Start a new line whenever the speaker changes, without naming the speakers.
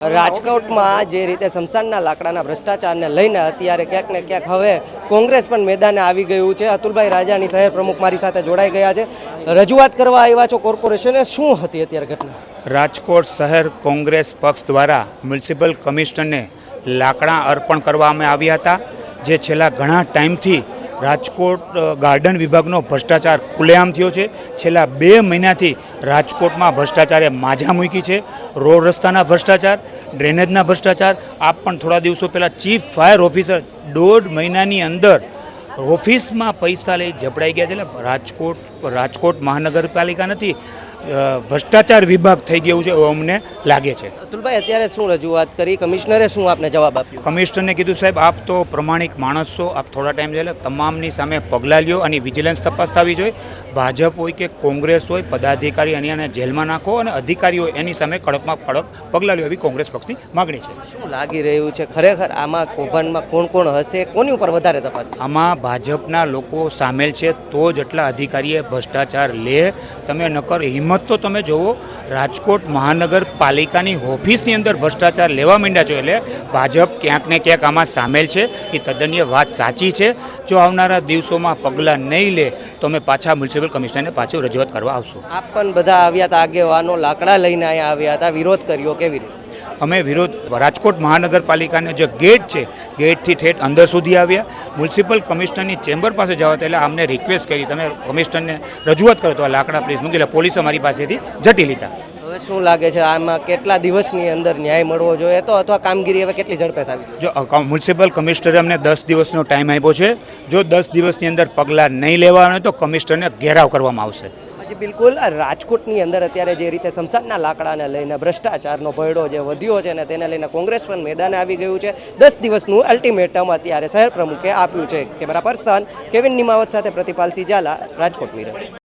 રાજકોટમાં જે રીતે સમસાનના લાકડાના ભ્રષ્ટાચારને લઈને અત્યારે ક્યાંક ને ક્યાંક હવે કોંગ્રેસ પણ મેદાને આવી ગયું છે. અતુલભાઈ રાજાની શહેર પ્રમુખ મારી સાથે જોડાઈ ગયા છે. રજૂઆત કરવા આવ્યા છો કોર્પોરેશને, શું હતી અત્યારે ઘટના?
રાજકોટ શહેર કોંગ્રેસ પક્ષ દ્વારા મ્યુનિસિપલ કમિશનરને લાકડા અર્પણ કરવામાં આવ્યા હતા, જે છેલ્લા ઘણા ટાઈમથી રાજકોટ ગાર્ડન વિભાગનો ભ્રષ્ટાચાર ખુલ્લેઆમ થયો છે. છેલ્લા બે મહિનાથી રાજકોટમાં ભ્રષ્ટાચારે માજા મૂકી છે. રોડ રસ્તાના ભ્રષ્ટાચાર, ડ્રેનેજના ભ્રષ્ટાચાર. આપ પણ થોડા દિવસો પહેલાં ચીફ ફાયર ઓફિસર દોઢ મહિનાની અંદર ઓફિસમાં પૈસા લઈ જપડાઈ ગયા છે એટલે રાજકોટ રાજકોટ મહાનગરપાલિકા નથી ભ્રષ્ટાચાર વિભાગ થઈ ગયું છે એવું અમને લાગે છે.
અતુલભાઈ અત્યારે શું રજૂઆત કરી? કમિશનરે શું આપને જવાબ આપ્યો?
કમિશનરને કીધું સાહેબ આપ તો પ્રમાણિક માણસ છો આપ થોડા ટાઈમ એટલે તમામની સામે પગલાં લ્યો અને વિજિલન્સ તપાસ થવી જોઈએ ભાજપ હોય કે કોંગ્રેસ હોય પદાધિકારી એને જેલમાં નાખો અને અધિકારીઓ એની સામે કડકમાં કડક પગલાં લ્યો એવી કોંગ્રેસ પક્ષની માગણી છે.
શું લાગી રહ્યું છે? ખરેખર આમાં કૌભાંડમાં કોણ કોણ હશે? કોની ઉપર વધારે તપાસ
આમાં ભાજપના લોકો સામેલ છે, તો જ એટલા અધિકારીએ ભ્રષ્ટાચાર લે. તમે નકર હિંમત તો તમે જુઓ રાજકોટ મહાનગરપાલિકાની ઓફિસની અંદર ભ્રષ્ટાચાર લેવા માંડ્યા છો એટલે ભાજપ ક્યાંક ને ક્યાંક આમાં સામેલ છે. એ તદ્દનીય વાત સાચી છે. જો આવનારા દિવસોમાં પગલાં નહીં લે, તો અમે પાછા મ્યુનિસિપલ કમિશનરને પાછું રજૂઆત કરવા આવશું.
આપ પણ બધા આવ્યા હતા આગેવાનો, લાકડા લઈને અહીંયા આવ્યા હતા. વિરોધ કર્યો કેવી રીતે?
અમે વિરોધ રાજકોટ મહાનગરપાલિકાનો જે ગેટ છે ગેટથી ઠેઠ અંદર સુધી આવ્યા. મ્યુનિસિપલ કમિશનરની ચેમ્બર પાસે જવા એટલે અમને રિક્વેસ્ટ કરી. તમે કમિશનરને રજૂઆત કરો તો આ લાકડા પ્લીઝ મૂકી એટલે પોલીસે અમારી પાસેથી જટી લીધા.
હવે શું લાગે છે આમાં કેટલા દિવસની અંદર ન્યાય મળવો જોઈએ તો અથવા કામગીરી હવે કેટલી ઝડપે થવી
જો મ્યુનિસિપલ કમિશનરે અમને દસ દિવસનો ટાઈમ આપ્યો છે. જો દસ દિવસની અંદર પગલાં નહીં લેવાના હોય તો કમિશનરને ઘેરાવ કરવામાં આવશે.
પછી બિલકુલ રાજકોટની અંદર અત્યારે જે રીતે સમસાનના લાકડાને લઈને ભ્રષ્ટાચારનો ભયડો જે વધ્યો છે ને તેને લઈને કોંગ્રેસ પણ મેદાને આવી ગયું છે. દસ દિવસનું અલ્ટિમેટમ અત્યારે શહેર પ્રમુખે આપ્યું છે. કેમેરા પર્સન કેવિન નિમાવત સાથે પ્રતિપાલસિંહ ઝાલા રાજકોટ મિરર